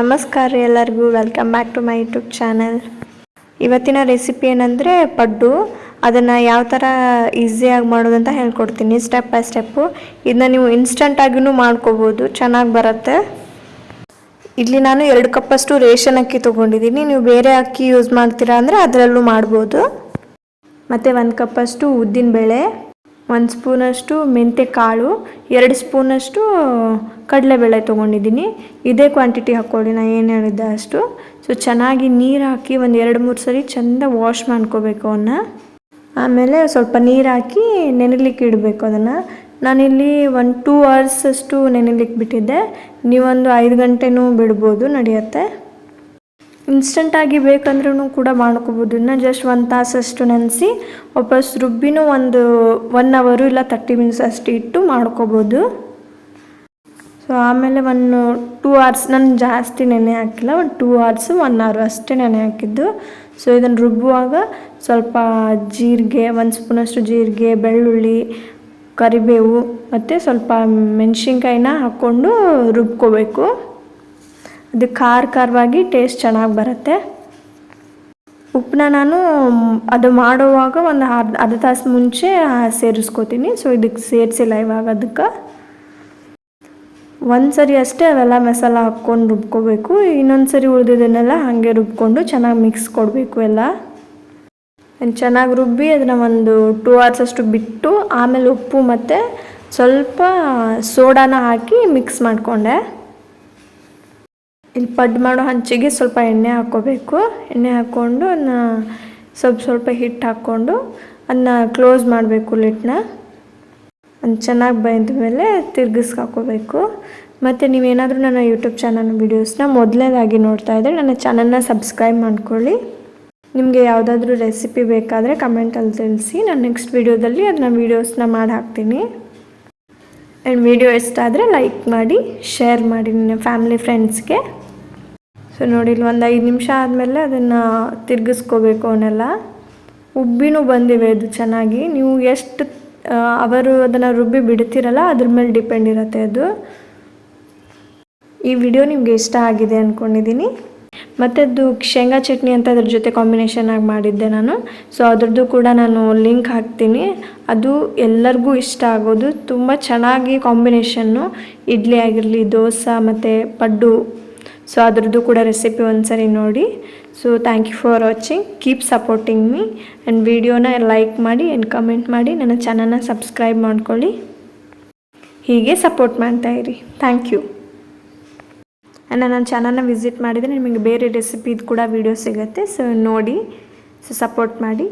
ನಮಸ್ಕಾರ ರೀ ಎಲ್ಲರಿಗೂ. Welcome back to my YouTube channel ಇವತ್ತಿನ ರೆಸಿಪಿ ಏನಂದರೆ ಪಡ್ಡು. ಅದನ್ನು ಯಾವ ಥರ ಈಸಿಯಾಗಿ ಮಾಡೋದಂತ ಹೇಳ್ಕೊಡ್ತೀನಿ ಸ್ಟೆಪ್ ಬೈ ಸ್ಟೆಪ್ಪು ಇದನ್ನ ನೀವು ಇನ್ಸ್ಟಂಟಾಗಿಯೂ ಮಾಡ್ಕೋಬೋದು. ಚೆನ್ನಾಗಿ ಬರುತ್ತೆ. ಇಲ್ಲಿ ನಾನು ಎರಡು ಕಪ್ಪಷ್ಟು ರೇಷನ್ ಅಕ್ಕಿ ತೊಗೊಂಡಿದ್ದೀನಿ. ನೀವು ಬೇರೆ ಅಕ್ಕಿ ಯೂಸ್ ಮಾಡ್ತೀರಾ ಅಂದರೆ ಅದರಲ್ಲೂ ಮಾಡ್ಬೋದು. ಮತ್ತು ಒಂದು ಕಪ್ಪಷ್ಟು ಉದ್ದಿನಬೇಳೆ. ಒಂದು ಸ್ಪೂನಷ್ಟು ಮೆಂತ್ಯ ಕಾಳು ಎರಡು ಸ್ಪೂನಷ್ಟು ಕಡಲೆಬೇಳೆ ತೊಗೊಂಡಿದ್ದೀನಿ. ಇದೇ ಕ್ವಾಂಟಿಟಿ ಹಾಕ್ಕೊಳ್ಳಿ ನಾನು ಏನು ಹೇಳಿದ್ದೆ ಅಷ್ಟು. ಸೊ ಚೆನ್ನಾಗಿ ನೀರು ಹಾಕಿ ಒಂದು ಎರಡು ಮೂರು ಸರಿ ಚೆಂದ ವಾಶ್ ಮಾಡ್ಕೋಬೇಕು ಅವನ್ನ ಆಮೇಲೆ ಸ್ವಲ್ಪ ನೀರು ಹಾಕಿ ನೆನೆಲಿಕ್ಕೆ ಇಡಬೇಕು ಅದನ್ನು. ನಾನಿಲ್ಲಿ ಒಂದು ಟೂ ಅವರ್ಸ್ ಅಷ್ಟು ನೆನೆಲಿಕ್ಕೆ ಬಿಟ್ಟಿದ್ದೆ. ನೀವೊಂದು ಐದು ಗಂಟೆನೂ ಬಿಡ್ಬೋದು, ನಡೆಯುತ್ತೆ. ಇನ್ಸ್ಟಂಟಾಗಿ ಬೇಕಂದ್ರೂ ಕೂಡ ಮಾಡ್ಕೋಬೋದು. ಇನ್ನು ಜಸ್ಟ್ ಒಂದು ತಾಸಷ್ಟು ನೆನೆಸಿ ವಾಪಸ್ ರುಬ್ಬಿನೂ ಒಂದು ಒನ್ ಅವರು ಇಲ್ಲ ತರ್ಟಿ ಮಿನಿಟ್ಸ್ ಅಷ್ಟು ಇಟ್ಟು ಮಾಡ್ಕೋಬೋದು. ಸೊ ಆಮೇಲೆ ಒಂದು ಟೂ ಅವರ್ಸ್ ನಾನು ಜಾಸ್ತಿ ನೆನೆ ಹಾಕಿಲ್ಲ, ಒಂದು ಟೂ ಅವರ್ಸು ಒನ್ ಅವರ್ ಅಷ್ಟೇ ನೆನೆ ಹಾಕಿದ್ದು. ಸೊ ಇದನ್ನು ರುಬ್ಬುವಾಗ ಸ್ವಲ್ಪ ಜೀರಿಗೆ, ಒಂದು ಸ್ಪೂನಷ್ಟು ಜೀರಿಗೆ, ಬೆಳ್ಳುಳ್ಳಿ, ಕರಿಬೇವು ಮತ್ತು ಸ್ವಲ್ಪ ಮೆಣಸಿನ್ಕಾಯಿನ ಹಾಕ್ಕೊಂಡು ರುಬ್ಕೋಬೇಕು. ಅದು ಖಾರ ಖಾರವಾಗಿ ಟೇಸ್ಟ್ ಚೆನ್ನಾಗಿ ಬರುತ್ತೆ. ಉಪ್ಪನ್ನ ನಾನು ಅದು ಮಾಡುವಾಗ ಒಂದು ಅರ್ಧ ಅರ್ಧ ತಾಸು ಮುಂಚೆ ಸೇರಿಸ್ಕೋತೀನಿ. ಸೊ ಇದಕ್ಕೆ ಸೇರಿಸಿಲ್ಲ ಇವಾಗ ಅದಕ್ಕೆ ಒಂದು ಸರಿ ಅಷ್ಟೇ ಅವೆಲ್ಲ ಮಸಾಲ ಹಾಕ್ಕೊಂಡು ರುಬ್ಕೋಬೇಕು. ಇನ್ನೊಂದು ಸರಿ ಉಳಿದಿದ್ದನ್ನೆಲ್ಲ ಹಾಗೆ ರುಬ್ಕೊಂಡು ಚೆನ್ನಾಗಿ ಮಿಕ್ಸ್ ಕೊಡಬೇಕು ಎಲ್ಲ. ಚೆನ್ನಾಗಿ ರುಬ್ಬಿ ಅದನ್ನ ಒಂದು ಟೂ ಅವರ್ಸ್ ಅಷ್ಟು ಬಿಟ್ಟು ಆಮೇಲೆ ಉಪ್ಪು ಮತ್ತು ಸ್ವಲ್ಪ ಸೋಡಾನ ಹಾಕಿ ಮಿಕ್ಸ್ ಮಾಡಿಕೊಂಡೆ. ಇಲ್ಲಿ ಪಡ್ ಮಾಡೋ ಹಂಚಿಗೆ ಸ್ವಲ್ಪ ಎಣ್ಣೆ ಹಾಕ್ಕೋಬೇಕು ಎಣ್ಣೆ ಹಾಕ್ಕೊಂಡು ಅದನ್ನ ಸ್ವಲ್ಪ ಸ್ವಲ್ಪ ಹಿಟ್ಟು ಹಾಕ್ಕೊಂಡು ಅದನ್ನ ಕ್ಲೋಸ್ ಮಾಡಬೇಕು ಲಿಟ್ನ ಅದು ಚೆನ್ನಾಗಿ ಬೆಂದ ಮೇಲೆ ತಿರ್ಗಿಸ್ಕೊಬೇಕು. ಮತ್ತು ನೀವೇನಾದರೂ ನನ್ನ ಯೂಟ್ಯೂಬ್ ಚಾನಲ್ ವೀಡಿಯೋಸ್ನ ಮೊದಲನೇದಾಗಿ ನೋಡ್ತಾ ಇದ್ದರೆ ನನ್ನ ಚಾನಲ್ನ ಸಬ್ಸ್ಕ್ರೈಬ್ ಮಾಡ್ಕೊಳ್ಳಿ. ನಿಮಗೆ ಯಾವುದಾದ್ರೂ ರೆಸಿಪಿ ಬೇಕಾದರೆ ಕಮೆಂಟಲ್ಲಿ ತಿಳಿಸಿ. ನಾನು ನೆಕ್ಸ್ಟ್ ವೀಡಿಯೋದಲ್ಲಿ ಅದನ್ನ ವೀಡಿಯೋಸ್ನ ಮಾಡಿ ಹಾಕ್ತೀನಿ. ಆ್ಯಂಡ್ ವಿಡಿಯೋ ಇಷ್ಟ ಆದರೆ ಲೈಕ್ ಮಾಡಿ, ಶೇರ್ ಮಾಡಿ ನಿಮ್ಮ ಫ್ಯಾಮಿಲಿ ಫ್ರೆಂಡ್ಸ್ಗೆ. ಸೊ ನೋಡಿ, ಇಲ್ಲಿ ಒಂದು ಐದು ನಿಮಿಷ ಆದಮೇಲೆ ಅದನ್ನು ತಿರ್ಗಿಸ್ಕೋಬೇಕು ಅವನ್ನೆಲ್ಲ. ಉಬ್ಬಿನೂ ಬಂದಿವೆ ಅದು ಚೆನ್ನಾಗಿ. ನೀವು ಎಷ್ಟು ಅವರು ಅದನ್ನು ರುಬ್ಬಿ ಬಿಡ್ತೀರಲ್ಲ, ಅದ್ರ ಮೇಲೆ ಡಿಪೆಂಡ್ ಇರುತ್ತೆ ಅದು. ಈ ವಿಡಿಯೋ ನಿಮಗೆ ಇಷ್ಟ ಆಗಿದೆ ಅಂದ್ಕೊಂಡಿದ್ದೀನಿ ಮತ್ತು ಅದು ಶೇಂಗಾ ಚಟ್ನಿ ಅಂತ ಅದ್ರ ಜೊತೆ ಕಾಂಬಿನೇಷನ್ ಆಗಿ ಮಾಡಿದ್ದೆ ನಾನು. ಸೊ ಅದ್ರದ್ದು ಕೂಡ ನಾನು ಲಿಂಕ್ ಹಾಕ್ತೀನಿ. ಅದು ಎಲ್ಲರಿಗೂ ಇಷ್ಟ ಆಗೋದು. ತುಂಬ ಚೆನ್ನಾಗಿ ಕಾಂಬಿನೇಷನ್ನು ಇಡ್ಲಿ ಆಗಿರಲಿ, ದೋಸೆ, ಮತ್ತು ಪಡ್ಡು ಸೊ ಅದರದ್ದು ಕೂಡ ರೆಸಿಪಿ ಒಂದ್ಸರಿ ನೋಡಿ. So thank you for watching keep supporting me and ವಿಡಿಯೋನ ಲೈಕ್ ಮಾಡಿ ಆ್ಯಂಡ್ ಕಮೆಂಟ್ ಮಾಡಿ. ನನ್ನ ಚಾನಲ್ನ ಸಬ್ಸ್ಕ್ರೈಬ್ ಮಾಡ್ಕೊಳ್ಳಿ. ಹೀಗೆ ಸಪೋರ್ಟ್ ಮಾಡ್ತಾ ಇರಿ. ಥ್ಯಾಂಕ್ ಯು ಆ್ಯಂಡ್ ನನ್ನ ಚಾನಲ್ನ ವಿಸಿಟ್ ಮಾಡಿದರೆ ನಿಮಗೆ ಬೇರೆ ರೆಸಿಪಿದು ಕೂಡ ವೀಡಿಯೋ ಸಿಗುತ್ತೆ. ಸೊ ನೋಡಿ. ಸೊ ಸಪೋರ್ಟ್ ಮಾಡಿ.